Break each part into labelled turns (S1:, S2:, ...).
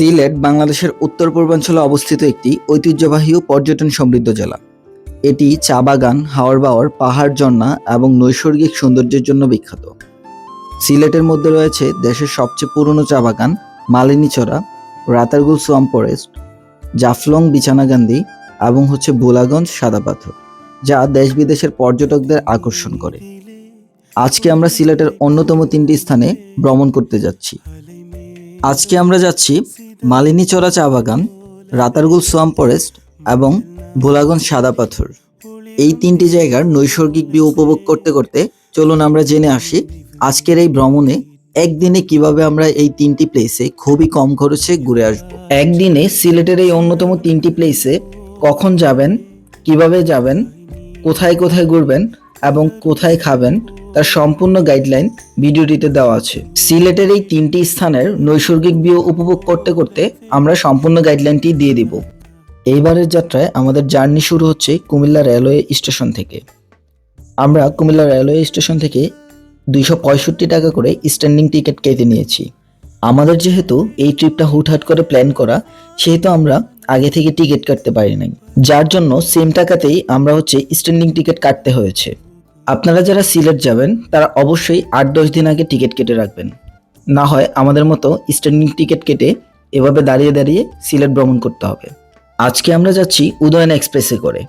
S1: সিলেট বাংলাদেশের উত্তর পূর্বাঞ্চলে অবস্থিত একটি ঐতিহ্যবাহী ও পর্যটন সমৃদ্ধ জেলা। এটি চা বাগান, হাওর বাওয়ার, পাহাড় ঝর্ণা এবং নৈসর্গিক সৌন্দর্যের জন্য বিখ্যাত। সিলেটের মধ্যে রয়েছে দেশের সবচেয়ে পুরনো চা বাগান, মালিনীচড়া, রাতারগুল সোয়াম ফরেস্ট, জাফলং বিছানাগান্ধি এবং হচ্ছে ভোলাগঞ্জ সাদা পাথর, যা দেশ বিদেশের পর্যটকদের আকর্ষণ করে। আজকে আমরা সিলেটের অন্যতম তিনটি স্থানে ভ্রমণ করতে যাচ্ছি। আজকে আমরা যাচ্ছি মালিনীচড়া চা বাগান, রাতারগুল সোয়াম ফরেস্ট এবং ভোলাগঞ্জ সাদা পাথর। এই তিনটি জায়গার নৈসর্গিক ভিউ উপভোগ করতে করতে চলুন আমরা জেনে আসি আজকের এই ভ্রমণে একদিনে কীভাবে আমরা এই তিনটি প্লেসে খুবই কম খরচে ঘুরে আসব। একদিনে সিলেটের এই অন্যতম তিনটি প্লেসে কখন যাবেন, কীভাবে যাবেন, কোথায় কোথায় ঘুরবেন এবং কোথায় খাবেন তার সম্পূর্ণ গাইডলাইন ভিডিওটিতে দেওয়া আছে। সিলেটের এই তিনটি স্থানের নৈসর্গিক ভিউ উপভোগ করতে করতে আমরা সম্পূর্ণ গাইডলাইনটি দিয়ে দিব। এইবারের যাত্রায় আমাদের জার্নি শুরু হচ্ছে কুমিল্লা রেলওয়ে স্টেশন থেকে। আমরা কুমিল্লা রেলওয়ে স্টেশন থেকে দুইশো পঁয়ষট্টি টাকা করে স্ট্যান্ডিং টিকিট কেটে নিয়েছি। আমাদের যেহেতু এই ট্রিপটা হুটহাট করে প্ল্যান করা, সেহেতু আমরা আগে থেকে টিকিট কাটতে পারি নাই। যার জন্য সেম টাকাতেই আমরা হচ্ছে স্ট্যান্ডিং টিকিট কাটতে হয়েছে। আপনারা যারা সিলেট যাবেন, তারা অবশ্যই আট দশ দিন আগে টিকিট কেটে রাখবেন। না হয় আমাদের মতো স্ট্যান্ডিং টিকিট কেটে এভাবে দাঁড়িয়ে দাঁড়িয়ে সিলেট ভ্রমণ করতে হবে। আজকে আমরা যাচ্ছি উদয়ন এক্সপ্রেসে করে,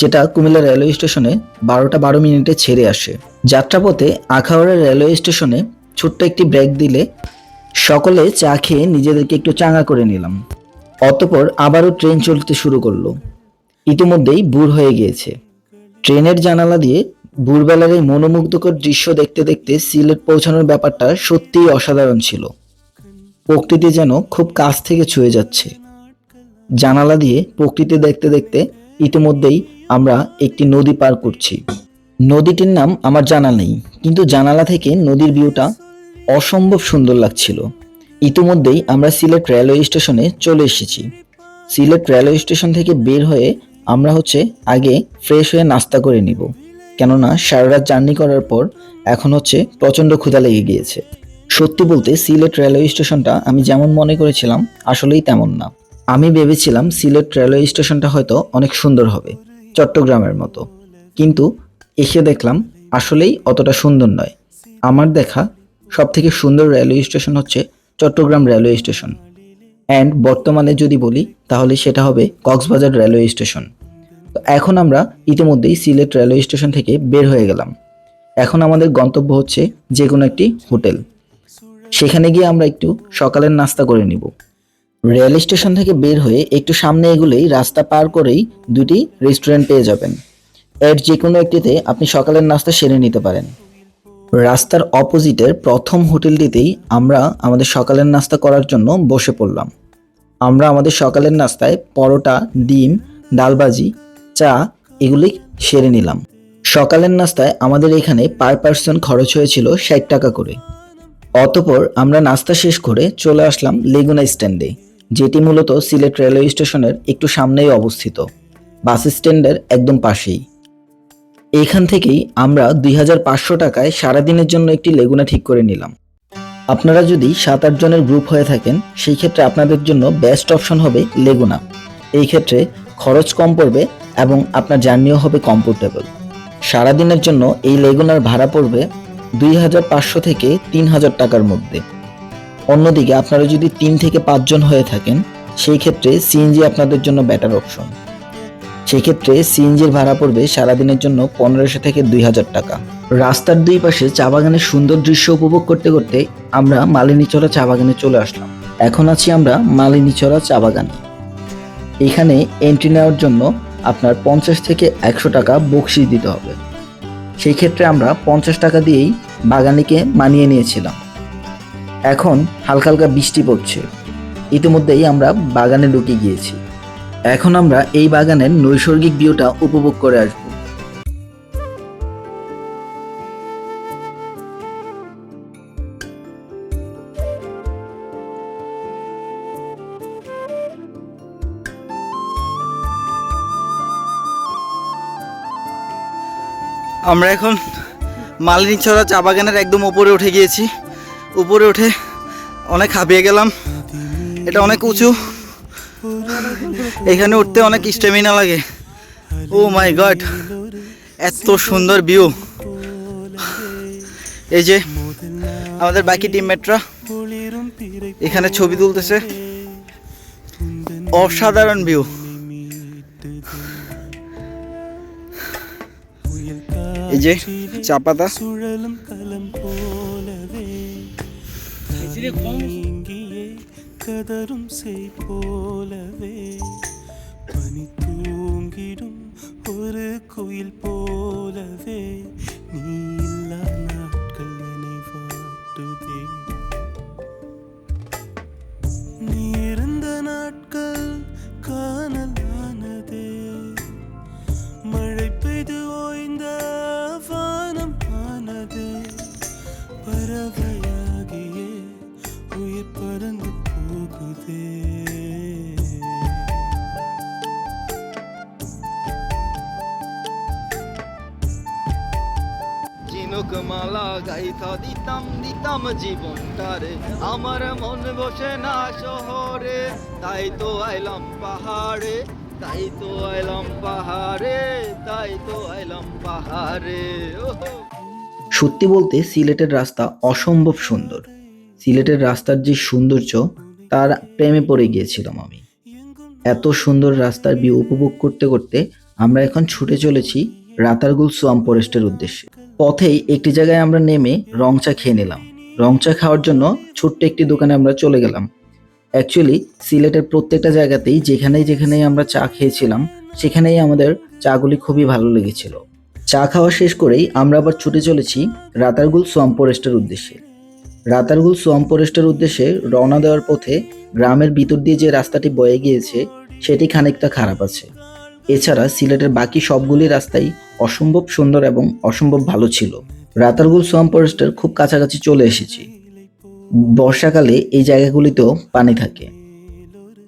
S1: যেটা কুমিল্লা রেলওয়ে স্টেশনে বারোটা বারো মিনিটে ছেড়ে আসে। যাত্রাপথে আখাউড়া রেলওয়ে স্টেশনে ছোট্ট একটি ব্রেক দিলে সকলে চা খেয়ে নিজেদেরকে একটু চাঙ্গা করে নিলাম। অতপর আবারও ট্রেন চলতে শুরু করল। ইতিমধ্যেই ভোর হয়ে গিয়েছে। ট্রেনের জানালা দিয়ে ভোরবেলার এই মনোমুগ্ধকর দৃশ্য দেখতে দেখতে সিলেট পৌঁছানোর ব্যাপারটা সত্যিই অসাধারণ ছিল। প্রকৃতি যেন খুব কাছ থেকে ছুঁয়ে যাচ্ছে। জানালা দিয়ে প্রকৃতি দেখতে দেখতে ইতিমধ্যেই আমরা একটি নদী পার করছি। নদীটির নাম আমার জানা নেই, কিন্তু জানালা থেকে নদীর ভিউটা অসম্ভব সুন্দর লাগছিল। ইতিমধ্যেই আমরা সিলেট রেলওয়ে স্টেশনে চলে এসেছি। সিলেট রেলওয়ে স্টেশন থেকে বের হয়ে আমরা হচ্ছে আগে ফ্রেশ হয়ে নাস্তা করে নিব। কেননা সারা রাত জার্নি করার পর এখন হচ্ছে প্রচণ্ড ক্ষুধা লেগে গিয়েছে। সত্যি বলতে সিলেট রেলওয়ে স্টেশনটা আমি যেমন মনে করেছিলাম, আসলেই তেমন না। আমি ভেবেছিলাম সিলেট রেলওয়ে স্টেশনটা হয়তো অনেক সুন্দর হবে, চট্টগ্রামের মতো। কিন্তু এসে দেখলাম আসলেই অতটা সুন্দর নয়। আমার দেখা সব থেকে সুন্দর রেলওয়ে স্টেশন হচ্ছে চট্টগ্রাম রেলওয়ে স্টেশন। অ্যান্ড বর্তমানে যদি বলি, তাহলে সেটা হবে কক্সবাজার রেলওয়ে স্টেশন। তো এখন আমরা ইতিমধ্যেই সিলেট রেলওয়ে স্টেশন থেকে বের হয়ে গেলাম। এখন আমাদের গন্তব্য হচ্ছে যে কোনো একটি হোটেল। সেখানে গিয়ে আমরা একটু সকালের নাস্তা করে নিব। রেল স্টেশন থেকে বের হয়ে একটু সামনে এগুলেই রাস্তা পার করেই দুটি রেস্টুরেন্ট পেয়ে যাবেন। এর যে কোনো একটিতে আপনি সকালের নাস্তা সেরে নিতে পারেন। রাস্তার অপোজিটের প্রথম হোটেলটিতেই আমরা আমাদের সকালের নাস্তা করার জন্য বসে পড়লাম। আমরা আমাদের সকালের নাস্তায় পরোটা, ডিম, ডালবাজি চা এগুলি সেরে নিলাম। সকালের নাস্তায় আমাদের এখানে পার পার্সন খরচ হয়েছিল ষাট টাকা করে। অতপর আমরা নাস্তা শেষ করে চলে আসলাম লেগুনা স্ট্যান্ডে, যেটি মূলত সিলেট রেলওয়ে স্টেশনের একটু সামনেই অবস্থিত। বাস স্ট্যান্ডের একদম পাশেই। এখান থেকেই আমরা দুই হাজার পাঁচশো টাকায় সারাদিনের জন্য একটি লেগুনা ঠিক করে নিলাম। আপনারা যদি সাত আট জনের গ্রুপ হয়ে থাকেন, সেই ক্ষেত্রে আপনাদের জন্য বেস্ট অপশন হবে লেগুনা। এই ক্ষেত্রে খরচ কম পড়বে এবং আপনার জার্নিও হবে কমফোর্টেবল সারাদিনের জন্য এই লেগুনার ভাড়া পড়বে দুই হাজার পাঁচশো থেকে তিন হাজার টাকার মধ্যে। অন্যদিকে আপনারা যদি তিন থেকে পাঁচজন হয়ে থাকেন, সেই ক্ষেত্রে সিএনজি আপনাদের জন্য বেটার অপশন সেক্ষেত্রে সিএনজির ভাড়া পড়বে সারাদিনের জন্য পনেরোশো থেকে দুই হাজার টাকা। রাস্তার দুই পাশে চা বাগানের সুন্দর দৃশ্য উপভোগ করতে করতে আমরা মালিনীচড়া চা বাগানে চলে আসলাম। এখন আছি আমরা মালিনীচড়া চা বাগানে। এখানে এন্ট্রি নেওয়ার জন্য আপনার পঞ্চাশ থেকে একশো টাকা বকশিস দিতে হবে। সেই ক্ষেত্রে আমরা পঞ্চাশ টাকা দিয়েই বাগানিকে মানিয়ে নিয়েছিলাম। এখন হালকা হালকা বৃষ্টি পড়ছে। ইতিমধ্যেই আমরা বাগানে ঢুকে গিয়েছি। এখন আমরা এই বাগানের নৈসর্গিক ভিউটা উপভোগ করে আসব।
S2: আমরা এখন মালিনীছড়া চা বাগানের একদম উপরে উঠে গিয়েছি। উপরে উঠে অনেক হাঁপিয়ে গেলাম। এটা অনেক উঁচু। এখানে উঠতে অনেক স্টেমিনা লাগে। ও মাই গড এত সুন্দর ভিউ এই যে আমাদের বাকি টিমমেটরা এখানে ছবি তুলতেছে। অসাধারণ ভিউ এই যে চা পাতা
S3: சுழலும் கலம் போலவே நீங்கியே கதரும் செய் போலவே பனி தூங்கிடும் ஒரு குயில் போலவே நீ இல்லா
S2: মালা গাইথা দিতাম দিতাম জীবনটারে। আমার মন বসে না শহরে, তাই তো আইলাম পাহাড়ে, তাই তো আইলাম পাহাড়ে, তাই তো আইলাম পাহাড়ে
S1: সত্যি বলতে সিলেটের রাস্তা অসম্ভব সুন্দর। সিলেটের রাস্তার যে সৌন্দর্য, তার প্রেমে পড়ে গিয়েছিলাম আমি। এত সুন্দর রাস্তার ভিউ উপভোগ করতে করতে আমরা এখন ছুটে চলেছি রাতারগুল সোয়াম ফরেস্টের উদ্দেশ্যে। পথেই একটি জায়গায় আমরা নেমে রং চা খেয়ে নিলাম। রং চা খাওয়ার জন্য ছোট্ট একটি দোকানে আমরা চলে গেলাম। অ্যাকচুয়ালি সিলেটের প্রত্যেকটা জায়গাতেই যেখানেই যেখানেই আমরা চা খেয়েছিলাম, সেখানেই আমাদের চাগুলি খুবই ভালো লেগেছিল। চা খাওয়া শেষ করেই আমরা আবার ছুটে চলেছি রাতারগুল সোয়াম ফরেস্টের উদ্দেশ্যে। রাতারগুল সোয়াম ফরেস্টের উদ্দেশ্যে রওনা দেওয়ার পথে গ্রামের ভিতর দিয়ে যে রাস্তাটি বয়ে গিয়েছে, সেটি খানিকটা খারাপ আছে। এছাড়া সিলেটের বাকি সবগুলি রাস্তাই অসম্ভব সুন্দর এবং অসম্ভব ভালো ছিল। রাতারগুল সোয়াম ফরেস্টের খুব কাছাকাছি চলে এসেছি। বর্ষাকালে এই জায়গাগুলিতেও পানি থাকে।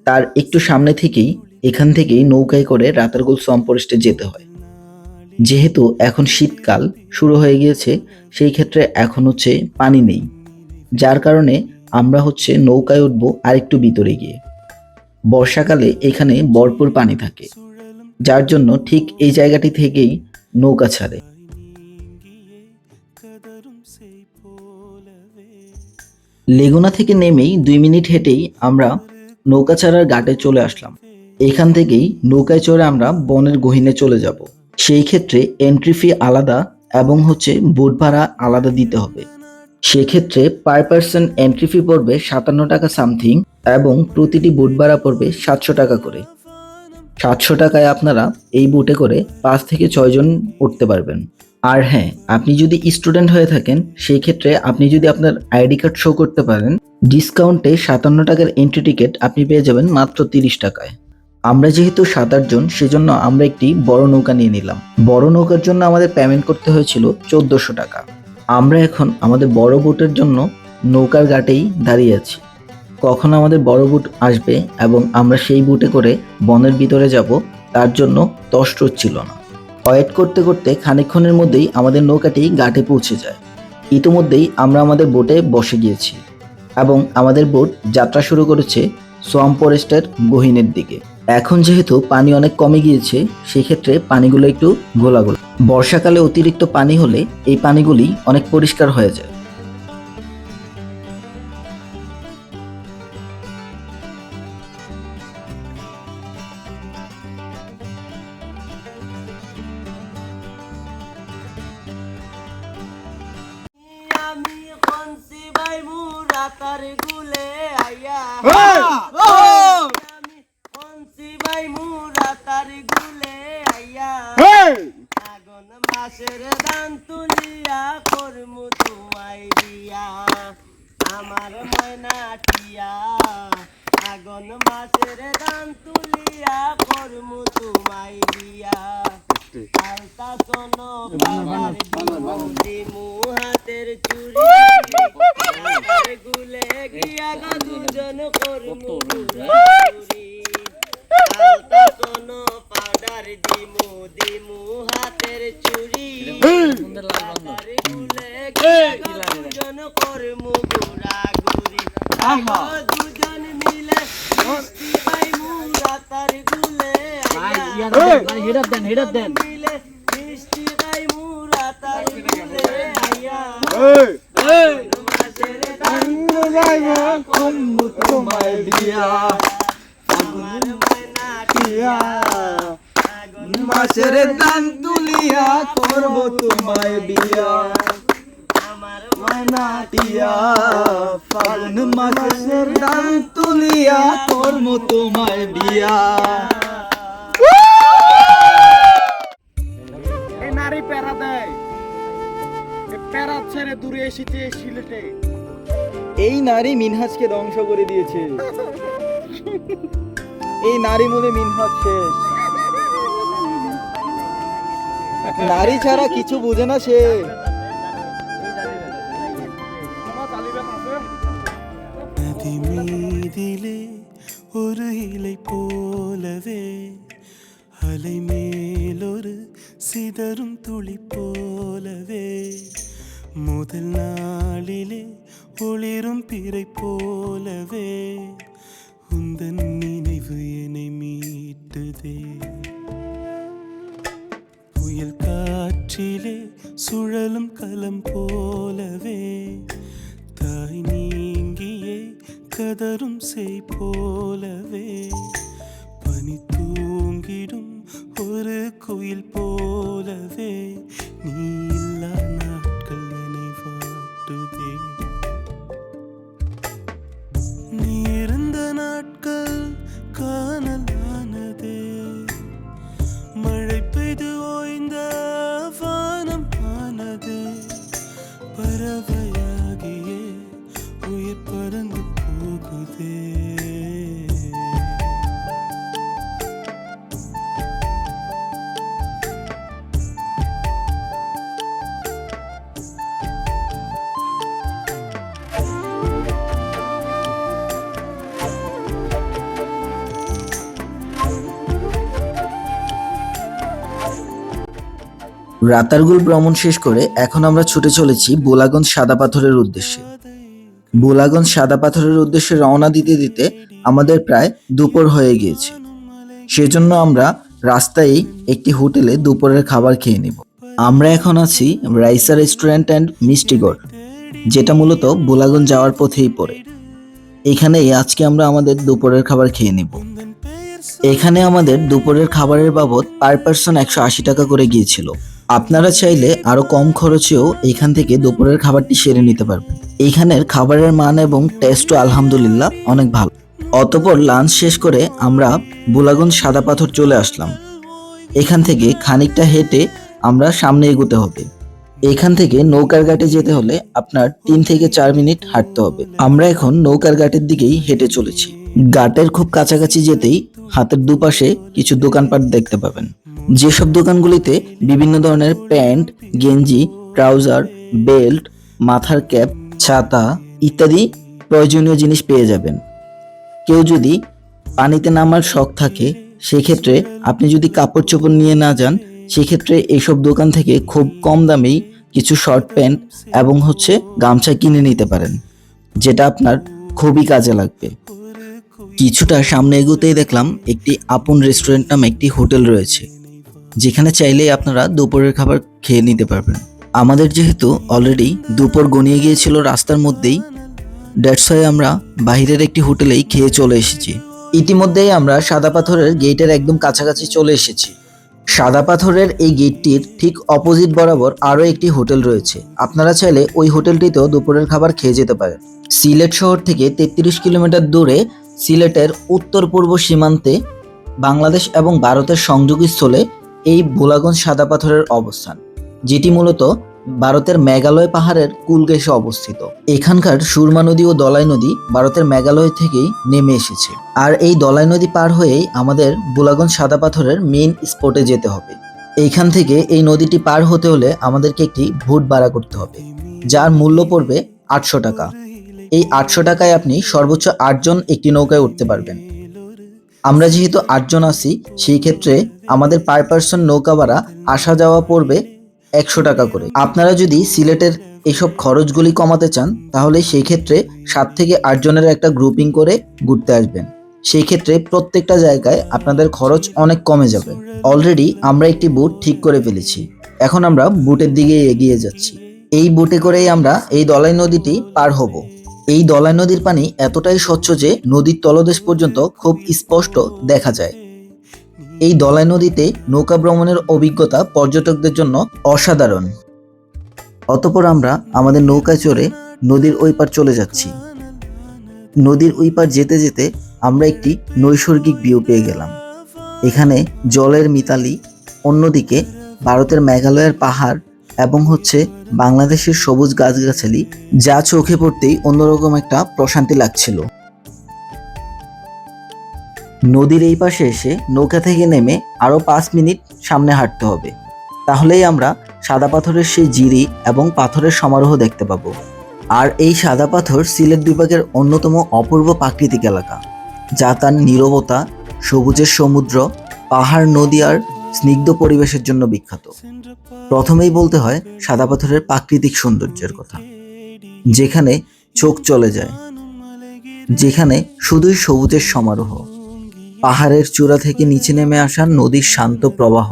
S1: তার একটু সামনে থেকেই, এখান থেকেই নৌকায় করে রাতারগুল সোয়াম ফরেস্টে যেতে হয়। যেহেতু এখন শীতকাল শুরু হয়ে গিয়েছে, সেই ক্ষেত্রে এখন হচ্ছে পানি নেই। যার কারণে আমরা হচ্ছে নৌকায় উঠবো আরেকটু ভিতরে গিয়ে। বর্ষাকালে এখানে ভরপুর পানি থাকে। যার জন্য ঠিক এই জায়গাটি থেকেই নৌকা ছাড়ে। লেগুনা থেকে নেমেই দুই মিনিট হেঁটেই আমরা নৌকা ছাড়ার ঘাটে চলে আসলাম। এখান থেকেই নৌকায় চড়ে আমরা বনের গহিনে চলে যাব। সেই ক্ষেত্রে এন্ট্রি ফি আলাদা এবং হচ্ছে বোট ভাড়া আলাদা দিতে হবে। সেক্ষেত্রে পার পার্সন এন্ট্রি ফি পড়বে সাতান্ন টাকা সামথিং এবং প্রতিটি বোট ভাড়া পড়বে সাতশো টাকা করে। সাতশো টাকায় আপনারা এই বোটে করে পাঁচ থেকে ছয়জন উঠতে পারবেন। আর হ্যাঁ আপনি যদি স্টুডেন্ট হয়ে থাকেন, সেই ক্ষেত্রে আপনি যদি আপনার আইডি কার্ড শো করতে পারেন ডিসকাউন্টে সাতান্ন টাকার এন্ট্রি টিকিট আপনি পেয়ে যাবেন মাত্র তিরিশ টাকায়। আমরা যেহেতু সাত আটজন সেজন্য আমরা একটি বড় নৌকা নিয়ে নিলাম। বড় নৌকার জন্য আমাদের পেমেন্ট করতে হয়েছিল চোদ্দোশো টাকা। আমরা এখন আমাদের বড় বোটের জন্য নৌকার ঘাটেই দাঁড়িয়ে আছি। কখন আমাদের বড় বুট আসবে এবং আমরা সেই বুটে করে বনের ভিতরে যাব, তার জন্য তষ্ট ছিল না। ওয়েট করতে করতে খানিকক্ষণের মধ্যেই আমাদের নৌকাটি ঘাটে পৌঁছে যায়। ইতিমধ্যেই আমরা আমাদের বোটে বসে গিয়েছি এবং আমাদের বোট যাত্রা শুরু করেছে সোয়াম ফরেস্টের গহীনের দিকে। এখন যেহেতু পানি অনেক কমে গিয়েছে, সেক্ষেত্রে পানিগুলো একটু গোলাগোলা বর্ষাকালে অতিরিক্ত পানি হলে এই পানিগুলি অনেক পরিষ্কার হয়ে যায়।
S4: মাসের দান তুলিয়া করমু তোমায় দিয়া। আমার ময়নাটিয়া আগুন মাসের দান তুলিয়া করমু তোমায় দিয়া। আলতা সোনো বাবার দিমু হাতের চুরি হাতের গুলে গিয়া গা দুজন করমু চুরি। আলতা সোনো পাউডার দিমু দিমু হাতের চুরি দুজন করমু গুড়া গুড়ি মিলে মিষ্টি পাইমু রাতার আইয়া কোন
S2: তোমায় দিয়া।
S4: টিয়া
S2: মাসের দান তুলিয়া করব তোমায় বিয়া। ফাগুন মাসের দান তুলিয়া করব তোমায় বিয়া।
S5: নারী প্যারা দেয়। প্যারা ছেড়ে দূরে এসেছে সিলেটে।
S2: এই নারী মিনহাজকে ধ্বংস করে দিয়েছে। এই নারী মনে মিনহাজ শেষ। নারী ছাড়া কিছু বোঝে না সে।
S3: மீட்டுதே புயல் காற்றிலே சுழலும் கலம் போலவே தாய் நீங்கியே கதரும் செய் போலவே. பறவையாகியே உயிர் பறந்து போகுதே.
S1: রাতারগুল ভ্রমণ শেষ করে এখন আমরা ছুটে চলেছি বোলাগঞ্জ সাদা পাথরের উদ্দেশ্যে। বোলাগঞ্জ সাদা পাথরের উদ্দেশ্যে রওনা দিতে দিতে আমাদের প্রায় দুপুর হয়ে গিয়েছে। সেজন্য আমরা রাস্তায় একটি হোটেলে দুপুরের খাবার খেয়ে নেব। আমরা এখন আছি রাইসা রেস্টুরেন্ট অ্যান্ড মিষ্টিগড় যেটা মূলত বোলাগঞ্জ যাওয়ার পথেই পড়ে। এখানেই আজকে আমরা আমাদের দুপুরের খাবার খেয়ে নেব। এখানে আমাদের দুপুরের খাবারের বাবদ পার পার্সন একশো আশি টাকা করে গিয়েছিল। আপনারা চাইলে আরও কম খরচেও এখান থেকে দুপুরের খাবারটি সেরে নিতে পারবেন। এইখানের খাবারের মান এবং টেস্টও আলহামদুলিল্লাহ অনেক ভালো। অতপর লাঞ্চ শেষ করে আমরা বুলাগঞ্জ সাদা পাথর চলে আসলাম। এখান থেকে খানিকটা হেঁটে আমরা সামনে এগোতে হবে। এখান থেকে নৌকার ঘাটে যেতে হলে আপনার তিন থেকে চার মিনিট হাঁটতে হবে। আমরা এখন নৌকার ঘাটের দিকেই হেঁটে চলেছি। ঘাটের খুব কাছাকাছি যেতেই হাতের দুপাশে কিছু দোকানপাট দেখতে পাবেন। যেসব দোকানগুলিতে বিভিন্ন ধরনের প্যান্ট, গেঞ্জি, ট্রাউজার, বেল্ট, মাথার ক্যাপ, ছাতা ইত্যাদি প্রয়োজনীয় জিনিস পেয়ে যাবেন। কেউ যদি পানিতে নামার শখ থাকে, সেক্ষেত্রে আপনি যদি কাপড় চোপড় নিয়ে না যান, সেক্ষেত্রে এইসব দোকান থেকে খুব কম দামেই কিছু শর্ট প্যান্ট এবং হচ্ছে গামছা কিনে নিতে পারেন, যেটা আপনার খুবই কাজে লাগবে। কিছুটা সামনে এগোতেই দেখলাম একটি আপন রেস্টুরেন্ট নামে একটি হোটেল রয়েছে। যেখানে চাইলেই আপনারা দুপুরের খাবার খেয়ে নিতে পারবেন। আমাদের যেহেতু অলরেডি দুপুর গনিয়ে গিয়েছিল রাস্তার মধ্যেই ওয়াই আমরা বাইরের একটি হোটেলেই খেয়ে চলে এসেছি। ইতিমধ্যেই আমরা সাদা পাথরের গেটের একদম কাছাকাছি চলে এসেছি। সাদা পাথরের এই গেটটির ঠিক অপোজিট বরাবর আরও একটি হোটেল রয়েছে। আপনারা চাইলে ওই হোটেলটিতেও দুপুরের খাবার খেয়ে যেতে পারেন। সিলেট শহর থেকে তেত্রিশ কিলোমিটার দূরে সিলেটের উত্তর পূর্ব সীমান্তে বাংলাদেশ এবং ভারতের সংযোগস্থলে এই ভোলাগঞ্জ সাদা পাথরের অবস্থান, যেটি মূলত ভারতের মেঘালয় পাহাড়ের কুলগেশে অবস্থিত। এখানকার সুরমা নদী ও দলাই নদী ভারতের মেঘালয় থেকেই নেমে এসেছে। আর এই দলাই নদী পার হয়েই আমাদের বুলাগঞ্জ সাদা পাথরের মেইন স্পটে যেতে হবে। এইখান থেকে এই নদীটি পার হতে হলে আমাদেরকে একটি ভোট ভাড়া করতে হবে, যার মূল্য পড়বে আটশো টাকা। এই আটশো টাকায় আপনি সর্বোচ্চ আটজন একটি নৌকায় উঠতে পারবেন। আমরা যেহেতু আটজন আছি, সেই ক্ষেত্রে আমাদের পার পার্সন নৌকা ভাড়া আসা যাওয়া পড়বে একশো টাকা করে। আপনারা যদি সিলেটের এসব খরচগুলি কমাতে চান, তাহলে সেই ক্ষেত্রে সাত থেকে আটজনের একটা গ্রুপিং করে ঘুরতে আসবেন। সেই ক্ষেত্রে প্রত্যেকটা জায়গায় আপনাদের খরচ অনেক কমে যাবে। অলরেডি আমরা একটি বুট ঠিক করে ফেলেছি। এখন আমরা বুটের দিকে এগিয়ে যাচ্ছি। এই বুটে করেই আমরা এই দলাই নদীটি পার হব। এই দলাই নদীর পানি এতটাই স্বচ্ছ যে নদীর তলদেশ পর্যন্ত খুব স্পষ্ট দেখা যায়। এই দলাই নদীতে নৌকা ভ্রমণের অভিজ্ঞতা পর্যটকদের জন্য অসাধারণ। অতপর আমরা আমাদের নৌকায় চড়ে নদীর ওই পার চলে যাচ্ছি। নদীর ওই পার যেতে যেতে আমরা একটি নৈসর্গিক ভিউ পেয়ে গেলাম। এখানে জলের মিতালি, অন্যদিকে ভারতের মেঘালয়ের পাহাড় এবং হচ্ছে বাংলাদেশের সবুজ গাছগাছালি যা চোখে পড়তেই অন্যরকম একটা প্রশান্তি লাগছিল। নদীর এই পাশে এসে নৌকা থেকে নেমে আরও পাঁচ মিনিট সামনে হাঁটতে হবে। তাহলেই আমরা সাদা পাথরের সেই জিরি এবং পাথরের সমারোহ দেখতে পাবো। আর এই সাদা পাথর সিলেট বিভাগের অন্যতম অপূর্ব প্রাকৃতিক এলাকা, যা তার নীরবতা, সবুজের সমুদ্র, পাহাড়, নদী আর স্নিগ্ধ পরিবেশের জন্য বিখ্যাত। প্রথমেই বলতে হয় সাদা পাথরের প্রাকৃতিক সৌন্দর্যের কথা, যেখানে চোখ চলে যায়, যেখানে শুধুই সবুজের সমারোহ, পাহাড়ের চূড়া থেকে নিচে নেমে আসা নদীর শান্ত প্রবাহ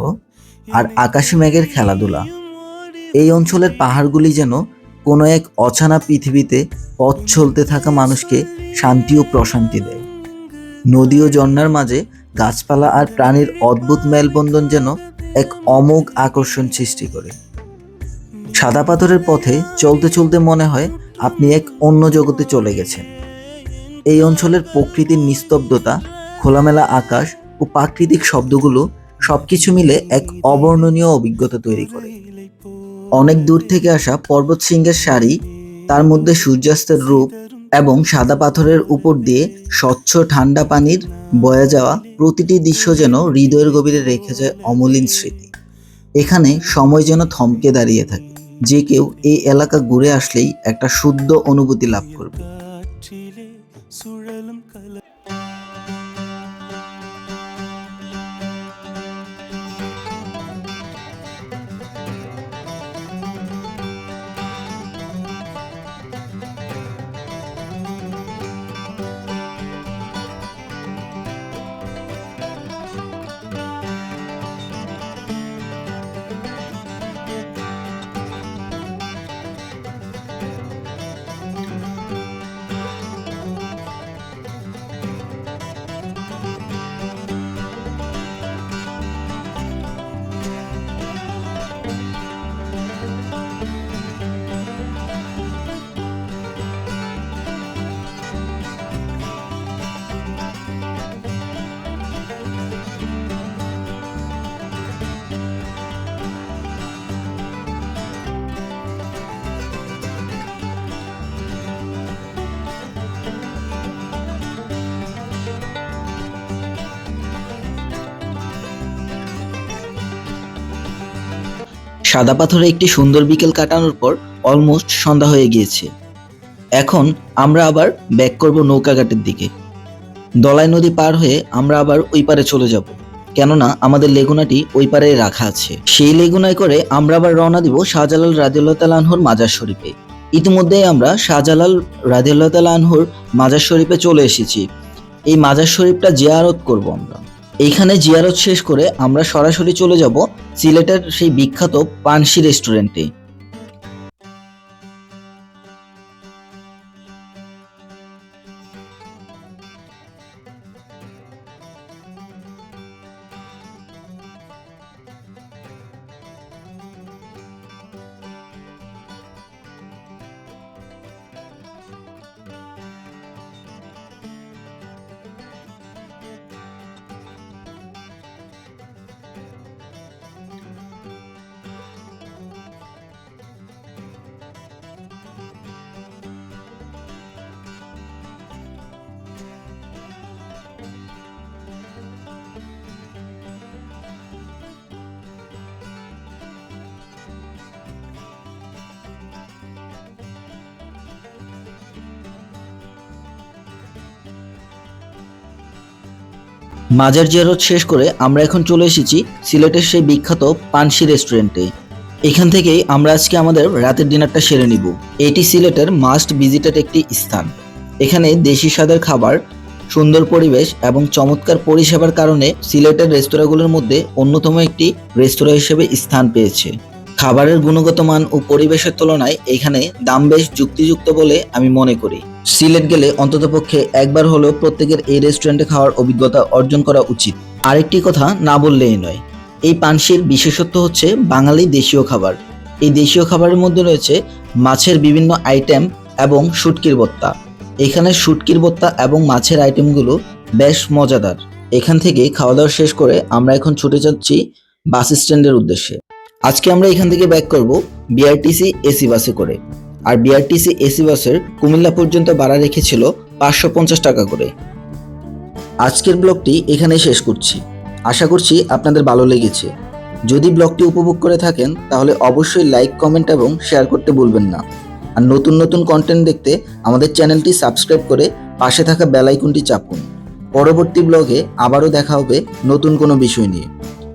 S1: আর আকাশে মেঘের খেলাধুলা। এই অঞ্চলের পাহাড়গুলি যেন কোনো এক অচানা পৃথিবীতে পথ চলতে থাকা মানুষকে শান্তি ও প্রশান্তি দেয়। নদী ও ঝর্ণার মাঝে গাছপালা আর প্রাণীর অদ্ভুত মেলবন্ধন যেন এক অমোঘ আকর্ষণ সৃষ্টি করে। সাদা পাথরের পথে চলতে চলতে মনে হয় আপনি এক অন্য জগতে চলে গেছেন। এই অঞ্চলের প্রকৃতির নিস্তব্ধতা, খোলামেলা আকাশ ও প্রাকৃতিক শব্দগুলো সবকিছু মিলে এক অবর্ণনীয় অভিজ্ঞতা তৈরি করে। অনেক দূর থেকে আসা পর্বত শৃঙ্গের সারি, তার মধ্যে সূর্যাস্তের রূপ এবং সাদা পাথরের উপর দিয়ে স্বচ্ছ ঠান্ডা পানির বয়ে যাওয়া প্রতিটি দৃশ্য যেন হৃদয়ের গভীরে রেখে যায় অমলিন স্মৃতি। এখানে সময় যেন থমকে দাঁড়িয়ে থাকে। যে কেউ এই এলাকা ঘুরে আসলেই একটা শুদ্ধ অনুভূতি লাভ করবে। সাদা পাথরে একটি সুন্দর বিকেল কাটানোর পর অলমোস্ট সন্ধ্যা হয়ে গিয়েছে। এখন আমরা আবার ব্যাক করব নৌকাঘাটের দিকে। দলাই নদী পার হয়ে আমরা আবার ওই পারে চলে যাব। কেননা আমাদের লেগুনাটি ওই পারে রাখা আছে। সেই লেগুনায় করে আমরা আবার রওনা দিব শাহজালাল রাজিউল্লাহ তালানহুর মাজার শরীফে। ইতিমধ্যেই আমরা শাহজালাল রাজিউল্লাহ তালানহুর মাজার শরীফে চলে এসেছি। এই মাজার শরীফটা জিয়ারত করব আমরা। এইখানে জিয়ারত শেষ করে আমরা সরাসরি চলে যাব সিলেটের সেই বিখ্যাত পানসি রেস্টুরেন্টে। মাজার জিয়ারত শেষ করে আমরা এখন চলে এসেছি সিলেটের সেই বিখ্যাত পানসি রেস্টুরেন্টে। এখান থেকেই আমরা আজকে আমাদের রাতের ডিনারটা সেরে নিব। এটি সিলেটের মাস্ট ভিজিটেড একটি স্থান। এখানে দেশি স্বাদের খাবার, সুন্দর পরিবেশ এবং চমৎকার পরিষেবার কারণে সিলেটের রেস্তোরাঁগুলোর মধ্যে অন্যতম একটি রেস্তোরাঁ হিসেবে স্থান পেয়েছে। খাবারের গুণগত মান ও পরিবেশের তুলনায় এখানে দাম বেশ যুক্তিযুক্ত বলে আমি মনে করি। সিলেট গেলে অন্ততপক্ষে একবার হলেও প্রত্যেকের এই রেস্টুরেন্টে খাওয়ার অভিজ্ঞতা অর্জন করা উচিত। আরেকটি কথা না বললেই নয়, এই পানসির বিশেষত্ব হচ্ছে বাঙালি দেশীয় খাবার। এই দেশীয় খাবারের মধ্যে রয়েছে মাছের বিভিন্ন আইটেম এবং শুটকির বত্তা। এখানে শুটকির বত্তা এবং মাছের আইটেমগুলো বেশ মজাদার। এখান থেকে খাওয়া দাওয়া শেষ করে আমরা এখন ছুটে যাচ্ছি বাস স্ট্যান্ডের উদ্দেশ্যে। আজকে আমরা এখান থেকে ব্যাক করব বিআরটিসি এসি বাসে করে। আর বিআরটিসি এসি বাসের কুমিল্লা পর্যন্ত ভাড়া রেখেছিল পাঁচশো পঞ্চাশ টাকা করে। আজকের ব্লগটি এখানে শেষ করছি। আশা করছি আপনাদের ভালো লেগেছে। যদি ব্লগটি উপভোগ করে থাকেন, তাহলে অবশ্যই লাইক কমেন্ট এবং শেয়ার করতে ভুলবেন না। আর নতুন নতুন কন্টেন্ট দেখতে আমাদের চ্যানেলটি সাবস্ক্রাইব করে পাশে থাকা বেল আইকনটি চাপুন। পরবর্তী ব্লগে আবারও দেখা হবে নতুন কোনো বিষয় নিয়ে।